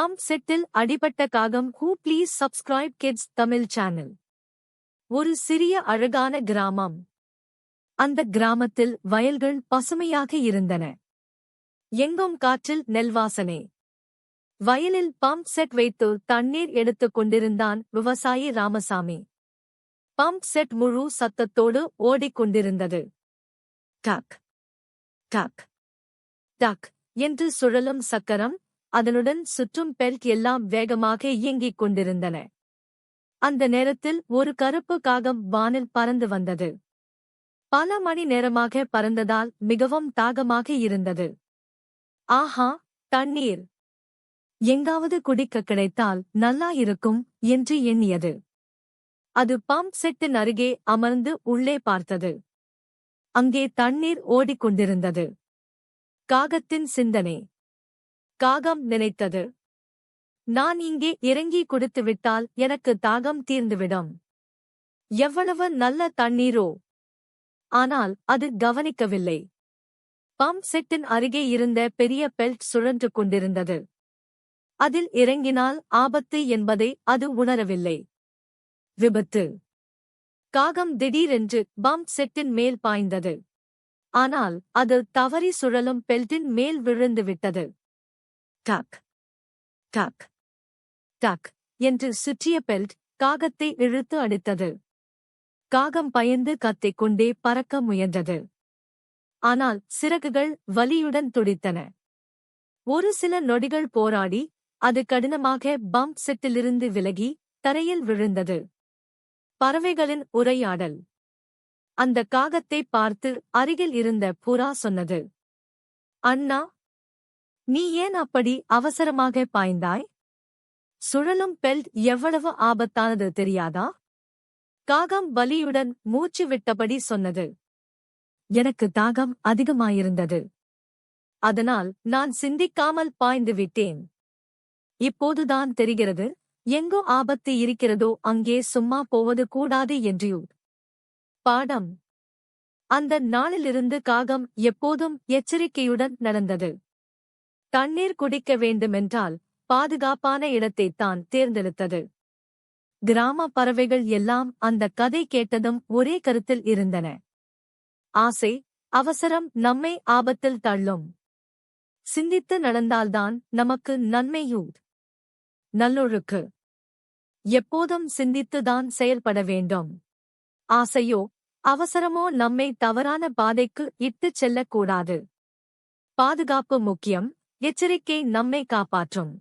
Pump செட்டில் அடிபட்ட காகம் who please subscribe kids Tamil channel ஒரு சிறிய அழகான கிராமம். அந்த கிராமத்தில் வயல்கள் பசுமையாக இருந்தன. எங்கும் காற்றில் நெல்வாசனை. வயலில் பம்ப் செட் வைத்து தண்ணீர் எடுத்துக் கொண்டிருந்தான் விவசாயி ராமசாமி. பம்ப் செட் முழு சத்தத்தோடு ஓடிக்கொண்டிருந்தது டக் டக் டக் என்று சுழலும் சக்கரம் அதனுடன் சுற்றும் பெல்ட் எல்லாம் வேகமாக இயங்கிக் கொண்டிருந்தன. அந்த நேரத்தில் ஒரு கருப்பு காகம் வானில் பறந்து வந்தது. பல மணி நேரமாக பறந்ததால் மிகவும் தாகமாக இருந்தது. ஆஹா தண்ணீர். எங்காவது குடிக்க கிடைத்தால் நல்லா இருக்கும் என்று எண்ணியது. அது பம்ப் செட்டின் அருகே அமர்ந்து உள்ளே பார்த்தது. அங்கே தண்ணீர் ஓடிக்கொண்டிருந்தது. காகத்தின் சிந்தனை. காகம் நினைத்தது. நான் இங்கே இறங்கி கொடுத்துவிட்டால் எனக்கு தாகம் தீர்ந்துவிடும். எவ்வளவு நல்ல தண்ணீரோ. ஆனால் அது கவனிக்கவில்லை. பம்ப் செட்டின் அருகே இருந்த பெரிய பெல்ட் சுழன்று கொண்டிருந்தது. அதில் இறங்கினால் ஆபத்து என்பதை அது உணரவில்லை. விபத்து. காகம் திடீரென்று பம்ப் செட்டின் மேல் பாய்ந்தது. ஆனால் அது தவறி சுழலும் பெல்ட்டின் மேல் விழுந்து விட்டது. டக் டக் டக் என்று சுற்றிய பெல்ட் காகத்தை இழுத்து அடித்தது. காகம் பயந்து கத்திக் கொண்டே பறக்க முயன்றது. ஆனால் சிறகுகள் வலியுடன் துடித்தன. ஒரு சில நொடிகள் போராடி அது கடினமாக பம்ப் செட்டிலிருந்து விலகி தரையில் விழுந்தது. பறவைகளின் உரையாடல். அந்த காகத்தை பார்த்து அருகில் இருந்த புறா சொன்னது. அண்ணா நீ ஏன் அப்படி அவசரமாக பாய்ந்தாய்? சுழலும் பெல்ட் எவ்வளவு ஆபத்தானது தெரியாதா? காகம் வலியுடன் மூச்சு விட்டபடி சொன்னது. எனக்கு தாகம் அதிகமாயிருந்தது. அதனால் நான் சிந்திக்காமல் பாய்ந்து விட்டேன். இப்போதுதான் தெரிகிறது எங்கோ ஆபத்து இருக்கிறதோ அங்கே சும்மா போவது கூடாது என்று. பாடம். அந்த நாளிலிருந்து காகம் எப்போதும் எச்சரிக்கையுடன் நடந்தது. தண்ணீர் குடிக்க வேண்டுமென்றால் பாதுகாப்பான இடத்தைத்தான் தேர்ந்தெடுத்தது. கிராம பறவைகள் எல்லாம் அந்த கதை கேட்டதும் ஒரே கருத்தில் இருந்தன. ஆசை அவசரம் நம்மை ஆபத்தில் தள்ளும். சிந்தித்து நடந்தால்தான் நமக்கு நன்மையூர் நல்லொழுக்கு. எப்போதும் சிந்தித்துதான் செயல்பட வேண்டும். ஆசையோ அவசரமோ நம்மை தவறான பாதைக்கு இட்டுச் செல்லக்கூடாது. பாதுகாப்பு முக்கியம் எச்சரிக்கை நம்மை காப்பாற்றும்.